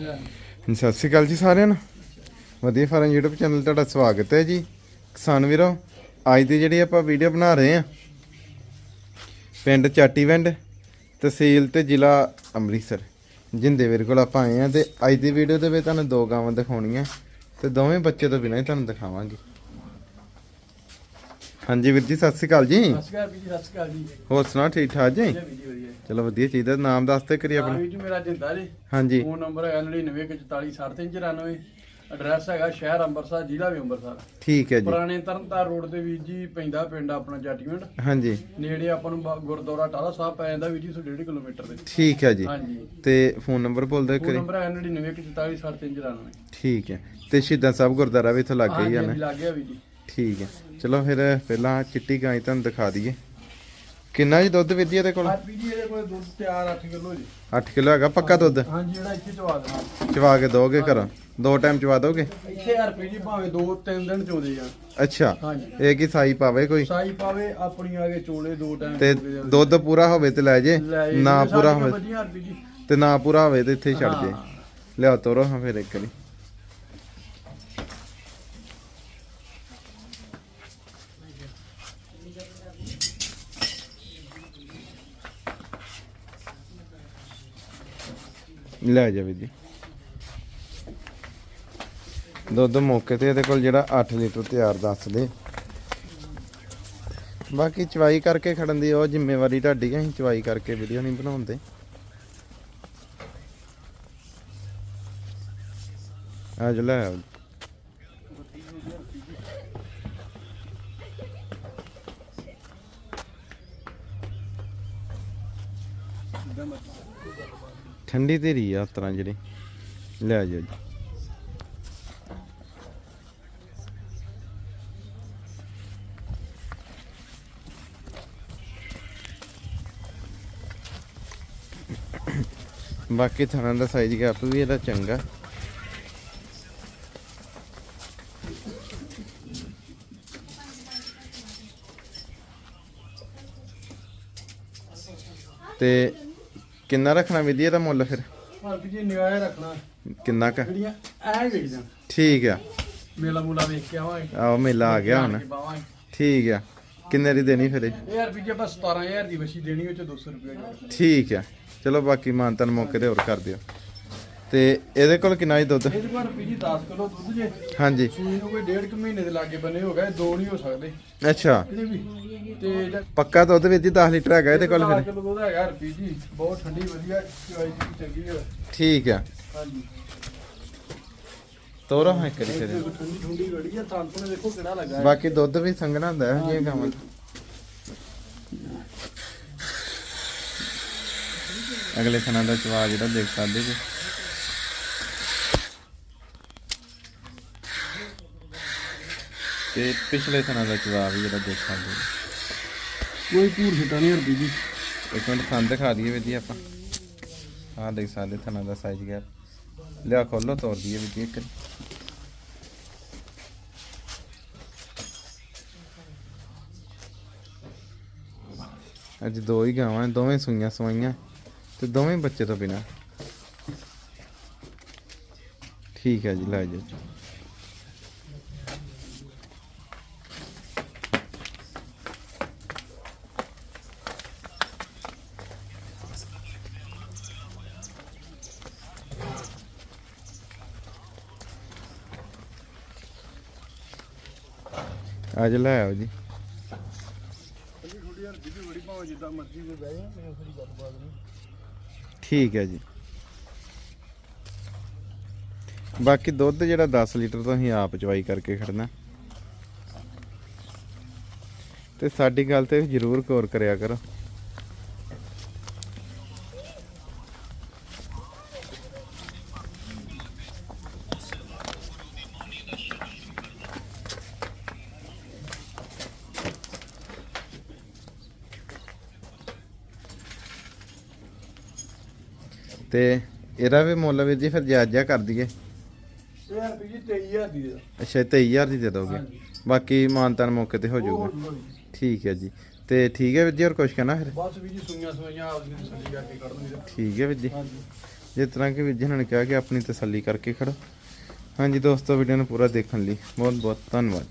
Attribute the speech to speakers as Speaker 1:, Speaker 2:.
Speaker 1: ਸਤਿ ਸ਼੍ਰੀ ਅਕਾਲ ਜੀ ਸਾਰਿਆਂ ਨੂੰ। ਵਧੀਆ ਫਾਰਮ YouTube ਚੈਨਲ ਤੁਹਾਡਾ ਸਵਾਗਤ ਹੈ ਜੀ। ਕਿਸਾਨ ਵੀਰੋ, ਅੱਜ ਦੀ ਜਿਹੜੀ ਆਪਾਂ ਵੀਡੀਓ ਬਣਾ ਰਹੇ ਆ ਪਿੰਡ ਚਾਟੀਵਿੰਡ ਤਹਿਸੀਲ ਤੇ ਜ਼ਿਲ੍ਹਾ ਅੰਮ੍ਰਿਤਸਰ। ਜਿੰਦੇ ਵੀਰ ਕੋਲ ਆਪਾਂ ਆਏ ਆ ਤੇ ਅੱਜ ਦੀ ਵੀਡੀਓ ਦੇ ਵਿੱਚ ਤੁਹਾਨੂੰ ਦੋ ਗਾਵਾਂ ਦਿਖਾਉਣੀਆਂ ਤੇ ਦੋਵੇਂ ਬੱਚੇ ਤੋਂ ਬਿਨਾਂ ਹੀ ਤੁਹਾਨੂੰ ਦਿਖਾਵਾਂਗੇ। ਹਾਂਜੀ ਵੀਰ ਜੀ ਸਤਿ ਸ਼੍ਰੀ ਅਕਾਲ ਜੀ।
Speaker 2: ਸਤਿ ਸ਼੍ਰੀ ਅਕਾਲ ਵੀਰ ਜੀ ਸਤਿ ਸ਼੍ਰੀ ਅਕਾਲ ਜੀ।
Speaker 1: ਹੋਰ ਸੁਣਾ ਠੀਕ ਠਾਕ ਜੀ?
Speaker 2: ਵਧੀਆ ਵੀਰ ਜੀ ਵਧੀਆ।
Speaker 1: ਚਲੋ ਵਧੀਆ ਚਾਹੀਦਾ ਨਾਮ ਦੱਸ ਤੇ ਕਰੀ
Speaker 2: ਹਾਂ
Speaker 1: ਆਪਣਾ
Speaker 2: ਵੀਰ ਜੀ ਮੇਰਾ ਜਿੰਦਾ ਜੀ।
Speaker 1: ਹਾਂਜੀ।
Speaker 2: ਫੋਨ ਨੰਬਰ ਹੈ 99444393 ਐਡਰੈਸ ਹੈਗਾ ਸ਼ਹਿਰ ਅੰਮ੍ਰਿਤਸਰ ਜ਼ਿਲ੍ਹਾ ਵੀ ਅੰਮ੍ਰਿਤਸਰ।
Speaker 1: ਠੀਕ ਹੈ ਜੀ।
Speaker 2: ਪੁਰਾਣੇ ਤਰਨਤਾਰ ਰੋਡ ਤੇ ਵੀਰ ਜੀ ਪੈਂਦਾ ਪਿੰਡ ਆਪਣਾ ਜਾਟੀਵਿੰਡ।
Speaker 1: ਹਾਂਜੀ।
Speaker 2: ਨੇੜੇ ਆਪਾਂ ਨੂੰ ਗੁਰਦੁਆਰਾ ਟਾਲਾ ਸਾਹਿਬ ਪੈ ਜਾਂਦਾ ਵੀਰ ਜੀ 1.5 ਕਿਲੋਮੀਟਰ ਦੇ।
Speaker 1: ਠੀਕ ਹੈ ਜੀ।
Speaker 2: ਹਾਂਜੀ।
Speaker 1: ਤੇ ਫੋਨ ਨੰਬਰ ਬੋਲ
Speaker 2: ਫੋਨ
Speaker 1: ਕਰੀ
Speaker 2: ਨੰਬਰ ਹੈ 99444393
Speaker 1: ਠੀਕ ਹੈ। ਤੇ ਸ਼ਹੀਦਾਂ ਸਾਹਿਬ ਗੁਰਦੁਆਰਾ ਵੀ ਇੱਥੋਂ ਲੱਗ ਗਈ ਆ ਨਾ।
Speaker 2: ਲੱਗ ਗਿਆ ਵੀਰ ਜੀ।
Speaker 1: ਠੀਕ ਹੈ। ਚਲੋ ਫਿਰ ਪਹਿਲਾਂ ਚਿੱਟੀ ਗਾਂ ਹੀ ਤੁਹਾਨੂੰ ਦਿਖਾ ਦਈਏ। ਕਿੰਨਾ ਜੀ ਦੁੱਧ ਜੀ ਇਹਦੇ ਕੋਲ?
Speaker 2: ਆ ਵੀਰ ਜੀ ਇਹਦੇ ਕੋਲ ਦੁੱਧ ਤਿਆਰ 8 ਕਿਲੋ ਜੀ।
Speaker 1: 8 ਕਿਲੋ ਹੈਗਾ ਪੱਕਾ ਦੁੱਧ?
Speaker 2: ਹਾਂਜੀ ਜਿਹੜਾ ਇੱਥੇ ਚਵਾ ਦੇਣਾ।
Speaker 1: ਚਵਾ ਕੇ ਦੋਗੇ ਘਰੋਂ? ਦੋ ਟਾਈਮ ਚਵਾ ਦੋਗੇ?
Speaker 2: ਇੱਥੇ ਵੀਰ ਜੀ ਭਾਵੇਂ 2-3 ਦਿਨ ਚੋਦੇ ਜਾਣ।
Speaker 1: ਅੱਛਾ।
Speaker 2: ਹਾਂਜੀ।
Speaker 1: ਇਹ ਕੀ ਸਾਈ ਪਾਵੇ ਕੋਈ?
Speaker 2: ਸਾਈ ਪਾਵੇ ਆਪਣੀ ਆ ਕੇ ਚੋਲੇ ਦੋ ਟਾਈਮ
Speaker 1: ਤੇ ਦੁੱਧ ਪੂਰਾ ਹੋਵੇ ਤੇ ਲੈ ਜੇ ਨਾ ਪੂਰਾ ਹੋਵੇ। ਤੇ ਨਾ ਪੂਰਾ ਹੋਵੇ ਤੇ ਇੱਥੇ ਛੱਡ ਜੇ।
Speaker 2: ਹਾਂ।
Speaker 1: ਲਿਆਓ ਤੋਰੋ ਹਾਂ ਫਿਰ ਇੱਕ ਵਾਰੀ। ਲੈ ਜਾਵੇ ਜੀ। ਦੁੱਧ ਮੌਕੇ ਤੇ ਇਹਦੇ ਕੋਲ ਜਿਹੜਾ 8 ਲੀਟਰ ਤਿਆਰ ਦੱਸਦੇ ਬਾਕੀ ਚਵਾਈ ਕਰਕੇ ਖੜਨ ਦੀ ਉਹ ਜ਼ਿੰਮੇਵਾਰੀ ਤੁਹਾਡੀ ਹੈ ਅਸੀਂ ਚਵਾਈ ਕਰਕੇ ਵੀਡੀਓ ਨਹੀਂ ਬਣਾਉਂਦੇ। ਆ ਜੋ ਲੈ। ਠੰਡੀ ਤੇਰੀ ਆ ਤਰ੍ਹਾਂ ਜਿਹੜੀ। ਲੈ ਜਾਓ ਜੀ ਬਾਕੀ ਥਾਣਾ ਦਾ ਸਾਈਜ਼ ਗੈਪ ਵੀ ਇਹਦਾ ਚੰਗਾ। ਤੇ ਕਿੰਨਾ ਰੱਖਣਾ ਵਿਧੀ ਇਹਦਾ ਮੁੱਲ ਫਿਰ?
Speaker 2: ਪਰ ਵੀ ਜੀ ਨਿਗਾਹ ਰੱਖਣਾ।
Speaker 1: ਕਿੰਨਾ ਕ?
Speaker 2: ਜਿਹੜੀਆਂ ਐ ਵੇਖ ਜਾਣ
Speaker 1: ਠੀਕ ਆ।
Speaker 2: ਮੇਲਾ ਮੂਲਾ ਵੇਖ ਕੇ ਆਵਾਂਗੇ।
Speaker 1: ਆਹ ਮੇਲਾ ਆ ਗਿਆ ਹੁਣ। ਠੀਕ ਆ। ਕਿੰਨੇ ਦੀ ਦੇਣੀ ਫਿਰ ਇਹ?
Speaker 2: ਜੇ ਆਪਾਂ 17000 ਦੀ ਵਸ਼ੀ ਦੇਣੀ ਉਹ ਚ 200 ਰੁਪਏ
Speaker 1: ਠੀਕ ਆ। ਚਲੋ ਬਾਕੀ ਮਾਨਤਨ ਮੌਕੇ ਤੇ ਹੋਰ ਕਰ ਦਿਓ। ਤੇ ਇਹਦੇ ਕੋਲ ਕਿੰਨਾ ਹੀ ਦੁੱਧ?
Speaker 2: ਇਹਦੇ ਕੋਲ ਜੀ 10 ਕਿਲੋ ਦੁੱਧ ਜੇ।
Speaker 1: ਹਾਂਜੀ।
Speaker 2: ਸੂਈ ਨੂੰ ਕੋਈ ਡੇਢ ਕੁ ਮਹੀਨੇ ਦੇ ਲਾਗੇ ਬੰਨੇ ਹੋ ਗਏ ਦੋ ਨਹੀਂ ਹੋ ਸਕਦੇ।
Speaker 1: ਅੱਛਾ।
Speaker 2: ਇਹਦੇ ਵੀ। ਤੇ ਜਾਂ
Speaker 1: ਪੱਕਾ ਦੁੱਧ ਵਿੱਚ ਹੀ 10 ਲੀਟਰ ਹੈਗਾ ਇਹਦੇ ਕੋਲ
Speaker 2: 10
Speaker 1: ਫਿਰ
Speaker 2: ਕਿਲੋ ਦੁੱਧ ਹੈਗਾ ਰੁਪਏ ਜੀ। ਬਹੁਤ ਠੰਡੀ ਵਧੀਆ ਚਵਾਈ ਦੀ ਚੰਗੀ ਹੈ
Speaker 1: ਠੀਕ ਆ।
Speaker 2: ਹਾਂਜੀ।
Speaker 1: ਤੋਰੋ ਹਾਂ ਕਰੀ ਫਿਰ।
Speaker 2: ਇਹ ਠੰਡੀ ਠੰਡੀ ਬੜੀ ਹੈ ਤਾਂ ਤੋਂ ਦੇਖੋ ਕਿਹੜਾ ਲੱਗਾ ਹੈ।
Speaker 1: ਬਾਕੀ ਦੁੱਧ ਵੀ ਸੰਘਣਾ ਹੁੰਦਾ ਹੈ ਗਾਵਾਂ ਦਾ। ਅਗਲੇ ਥਣਾ ਦਾ ਚਵਾ ਜਿਹੜਾ ਦੇਖ ਸਕਦੇ ਜੀ। ਤੇ ਪਿਛਲੇ ਥਣਾ ਦਾ ਚਵਾ ਵੀ ਜਿਹੜਾ ਦੇਖ ਸਕਦੇ ਜੀ
Speaker 2: ਕੋਈ ਪੂਰ ਛਟਾ ਨਹੀਂ ਰੁਪਏ ਜੀ।
Speaker 1: ਇੱਕ ਮਿੰਟ ਥਣ ਦਿਖਾ ਦਈਏ ਵੀ ਜੀ ਆਪਾਂ। ਆਹ ਦੇਖ ਸਕਦੇ ਥਣਾ ਦਾ ਸਾਈਜ਼ ਗੈਪ ਲਿਆ ਖੋਲੋ ਤੋੜ ਦਈਏ ਵੀ ਜੀ ਇੱਕ। ਅੱਜ ਦੋ ਹੀ ਗਾਵਾਂ ਦੋਵੇਂ ਸੂਈਆਂ ਸਵਾਈਆਂ ਤੇ ਦੋਵੇਂ ਬੱਚੇ ਤੋਂ ਬਿਨਾ। ਠੀਕ ਹੈ ਜੀ ਲੈ ਜਾਓ। ਅੱਜ ਲੈ ਆਓ ਜੀ।
Speaker 2: ਥੋੜੀ ਯਾਰ ਜਿੱਦੀ ਬੜੀ ਭਾਵੇਂ ਜਿੱਦਾਂ ਮਰਜ਼ੀ ਕੋਈ ਬਹਿ ਜਾ ਮੈਨੂੰ ਕੋਈ ਗੱਲਬਾਤ ਨਹੀਂ
Speaker 1: ਠੀਕ ਹੈ ਜੀ। ਬਾਕੀ ਦੁੱਧ ਜਿਹੜਾ 10 ਲੀਟਰ ਤੋਂ ਅਸੀਂ ਆਪ ਚਵਾਈ ਕਰਕੇ ਖੜਨਾ। ਤੇ ਸਾਡੀ ਗੱਲ ਤੇ ਜ਼ਰੂਰ ਗੌਰ ਕਰਿਆ ਕਰੋ। ਤੇ ਇਹਦਾ ਵੀ ਮੁੱਲ ਵੀਰ ਜੀ ਫਿਰ ਜਾਇਜ਼ਾ ਕਰ ਦਈਏ।
Speaker 2: ਇਹ ਯਾਰ ਵੀ ਜੀ 23000 ਦੀ ਦੇ
Speaker 1: ਅੱਛਾ 23000 ਦੀ ਦੇ ਦੋਗੇ।
Speaker 2: ਹਾਂਜੀ।
Speaker 1: ਬਾਕੀ ਮਾਨਤਾਨ ਮੌਕੇ ਤੇ ਹੋ ਜਾਊਗਾ। ਠੀਕ ਹੈ ਜੀ। ਤੇ ਠੀਕ ਹੈ ਵੀਰ ਜੀ ਹੋਰ ਕੁਝ ਕਹਿਣਾ ਫਿਰ?
Speaker 2: ਬਸ ਵੀ ਜੀ ਸੁਈਆਂ ਸੁਈਆਂ ਆਪਦੀ ਤਸੱਲੀ ਕਰਕੇ ਕੱਢ ਦਿੰਦੇ
Speaker 1: ਠੀਕ ਹੈ ਵੀਰ ਜੀ।
Speaker 2: ਹਾਂਜੀ।
Speaker 1: ਜਿਸ ਤਰ੍ਹਾਂ ਕਿ ਵੀਰ ਜੀ ਨੇ ਕਿਹਾ ਕਿ ਆਪਣੀ ਤਸੱਲੀ ਕਰਕੇ ਖੜੋ ਹਾਂਜੀ ਦੋਸਤੋ ਵੀਡੀਓ ਨੂੰ ਪੂਰਾ ਦੇਖਣ ਲਈ ਬਹੁਤ ਬਹੁਤ ਧੰਨਵਾਦ।